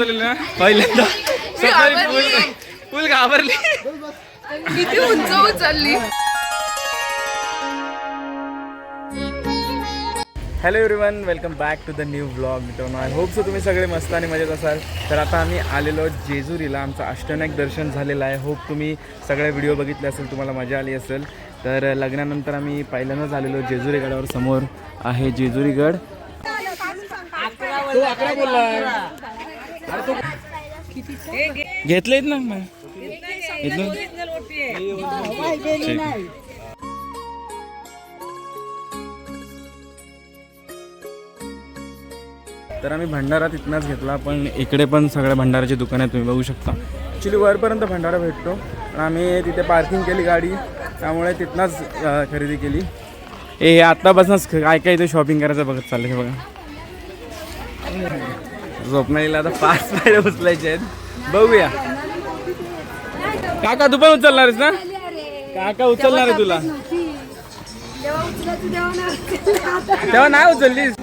उचलली ना? पहिल्यांदा. सकाळी फुल फुल घाबरली. किती उंच उचलली hello everyone welcome back to the new blog मित्रांनो. आय होप सो तुम्ही सगळे मस्त आणि मजेत असाल. तर आता आम्ही आलेलो जेजुरीला. आमचं अष्टनायक दर्शन झालेलं आहे. होप तुम्ही सगळे व्हिडिओ बघितले असेल तुम्हाला मजा आली असेल. तर लग्नानंतर आम्ही पहिल्यांदाच आलेलो जेजुरी गडावर समोर आहे जेजुरी गड घेतलेत ना मग. आहे. तर आम्ही भंडारा तिथनंच घेतला पण इकडे पण सगळ्या भंडाराची दुकानं आहेत तुम्ही बघू शकता. ॲक्च्युली वरपर्यंत भंडारा भेटतो. पण आम्ही तिथे पार्किंग केली गाडी त्यामुळे तिथनंच खरेदी केली. ए हे आत्तापासूनच काय काय इथे शॉपिंग करायचं बघत चाललं हे बघा. स्वप्नालीला आता पाच पायऱ्या उचलायचे आहेत. बघूया. काका तू पण उचलणार आहेस ना? काका उचलणार आहे तुला. तेव्हा नाही उचललीस.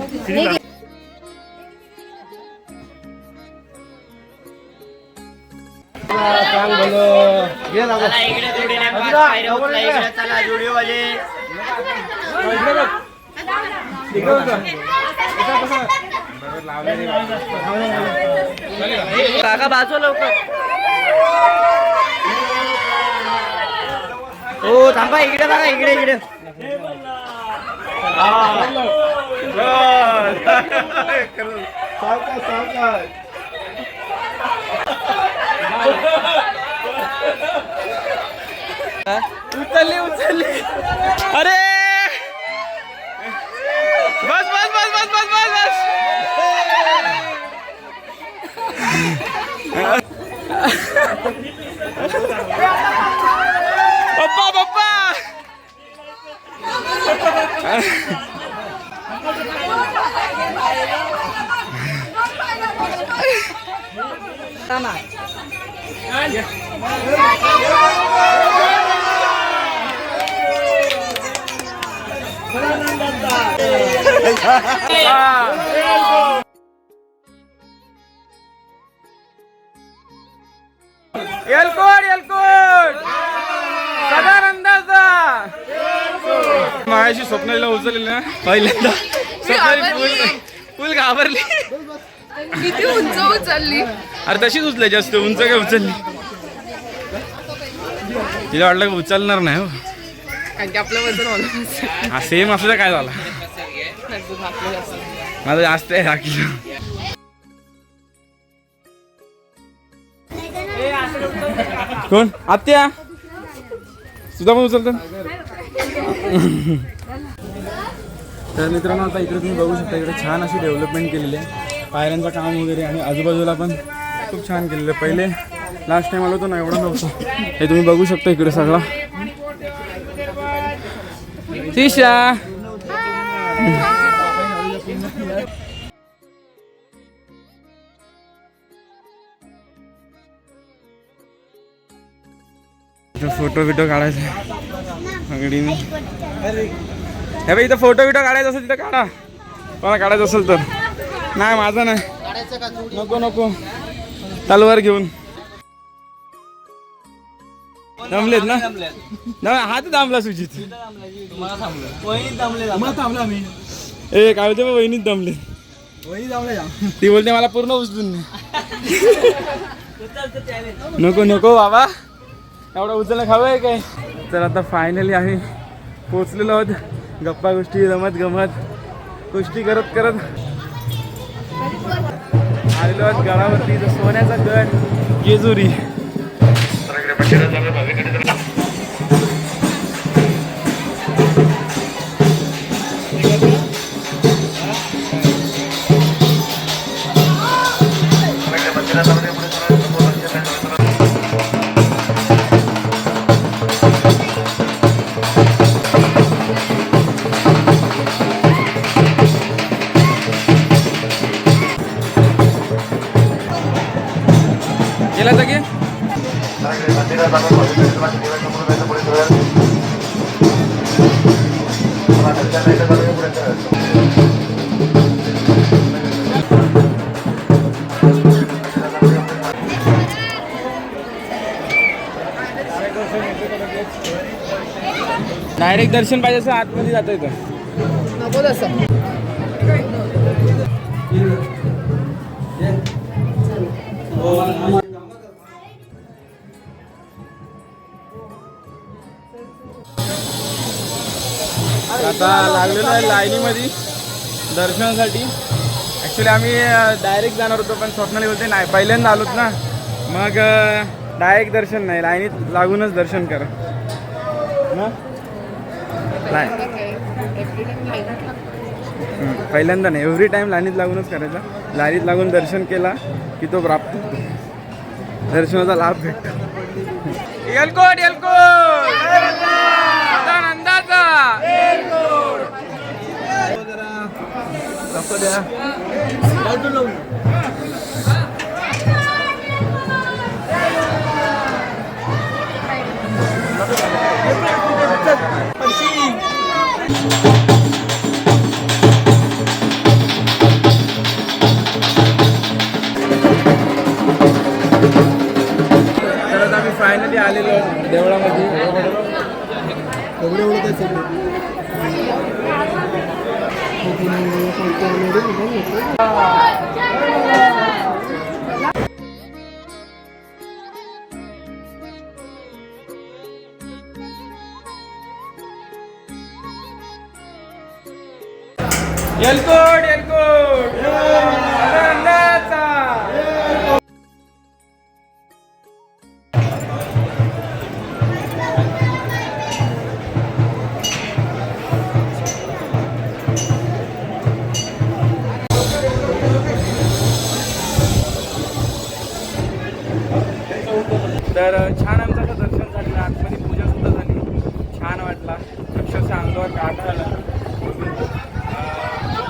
सांग बोलो काका बाजू लवकर हो थांबा इकडे बघा इकडे इकडे सावकाश, सावकाश. उचलली उचलली अरे बस बस बस बस बस बस बस पप्पा पप्पा एलकोट एलकोट सदानंदाचा माझ्याशी स्वप्नालीला उचललेली ना. पहिल्यांदा. फुल घाबरली. किती उंच उचलली. अरे तशीच उचलायची जास्त उंच काय उचलली? तिला वाटलं का उचलणार नाही हो. कारण की आपलं वजन ऑलमोस्ट हा सेम असं काय झाला. माझं जास्त आहे किलो. कोण? आत्या? सुद्धा पण उचलतो? तर मित्रांनो आता इकडे तुम्ही बघू शकता इकडे छान अशी डेव्हलपमेंट केलेली आहे. पायऱ्यांचं काम वगैरे आणि आजूबाजूला पण खूप छान केलेलं आहे. पहिले लास्ट टाइम आलो होतो ना एवढं नव्हतं. हे तुम्ही बघू शकता इकडे सगळं. तिशा! फोटो बिटो काढायचा अंगडीने. हे बाई इथं फोटो बिटो काढायचा असेल तिथं काढा. कोणा काढायचं असेल तर. नाही माझं नाही. नको नको. तलवार घेऊन. दमलेत ना? नाही हात थांबला सुजित. ए काय होते वहिनीत दमले. ती बोलते मला पूर्ण उचलून नको नको बाबा. एवढा उचलणं खावं आहे काय? तर आता फायनली आम्ही पोचलेलो आहोत. गप्पा गोष्टी रमत गमत गोष्टी करत करत. आलेलो आहोत गडावरती सोन्याचा गड जेजुरी. डायरेक्ट दर्शन पाहिजे असं आतमध्ये जाता येतं नको तसं. आता लागलेलो आहे लाईनीमध्ये दर्शनासाठी. ॲक्च्युली आम्ही डायरेक्ट जाणार होतो पण स्वप्नाली बोलते नाही पहिल्यांदा आलोत ना. मग डायरेक्ट दर्शन नाही. लाईनीत लागूनच दर्शन करा. नाही. हम्म, पहिल्यांदा नाही. एव्हरी टाईम लाईनीत लागूनच करायचा. लाईनीत लागून दर्शन केला की तो प्राप्त होतो. दर्शनाचा लाभ भेटतो. कसं द्या फायनली आलेलो देवळामध्ये. एलकोट एलकोट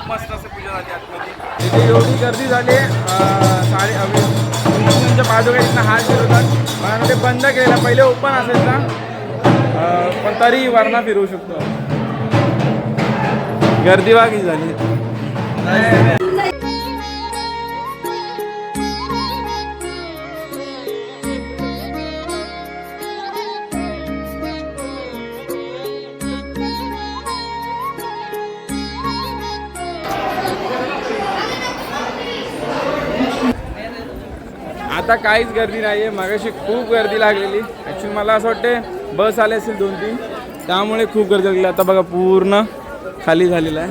खूप मस्त असं पूजा झाली आतमध्ये. तिथे एवढी गर्दी झाली साडे तुमच्या इथं हात. फिरवतात मला ते बंद केलेला पहिले ओपन असायचा. अं, पण तरी वरणा फिरवू शकतो. गर्दी वागी झाली. आता काहीच गर्दी नाही आहे मागाशी खूप गर्दी लागलेली. ॲक्च्युली मला असं वाटते बस आले असेल दोन तीन. त्यामुळे खूप गर्दी लागली. आता बघा पूर्ण खाली झालेलं आहे.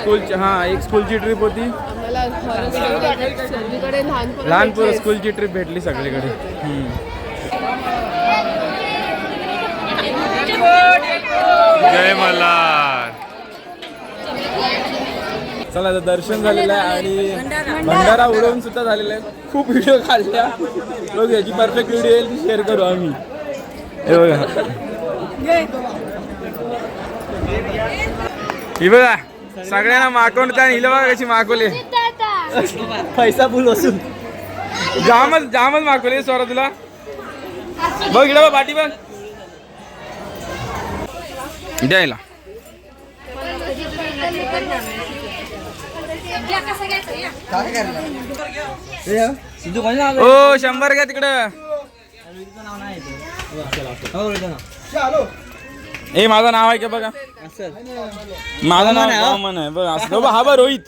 स्कूलची हां एक स्कूलची ट्रिप होती. आम्हाला सगळीकडे लहान पोरं लहान भेटले. पोरं स्कूलची ट्रिप भेटली सगळीकडे. जय मल्हार. चला आता दर्शन झालेलं आहे आणि भंडारा उडवून सुद्धा झालेला आहे. खूप व्हिडिओ काढल्या. बघ याची परफेक्ट व्हिडिओ येईल ती शेअर करू आम्ही. हे बघा. ही बघा सगळ्यांना माकवून त्या हिला बघा कशी माकवली. पैसा फुल असून. जामच जामच मागवले स्वरा तुला. बघ इकडे बघ पाठी बघ. द्यायला ओ शंभर घ्या तिकडं. ए माझं नाव आहे का बघा? माझं नाव वामन आहे बघ असं बघ, हा बघ रोहित.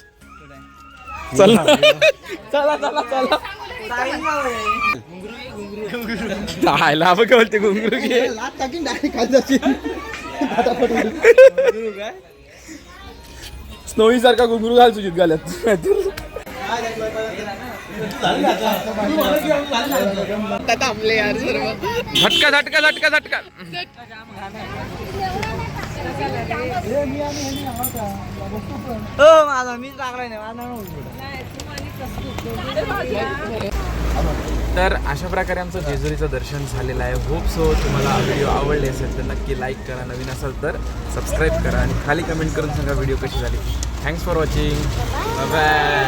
चला. चला चला चला. राहायला बघ बोलते घुंगरू घे. स्नोई सारखा घुंगरू घाल सुजित घालत आता थांबले यार सर्व झटका झटका झटका झटका. हो माझा मीच लागलाय नाही माझा नाव तर अशा प्रकारे आमचं जेजुरीचं दर्शन झालेलं आहे. होप सो तुम्हाला व्हिडिओ आवडले असेल तर नक्की लाईक करा. नवीन असाल तर सबस्क्राईब करा आणि खाली कमेंट करून सांगा व्हिडिओ कशी झाली. Thanks for watching. Bye-bye. Bye-bye.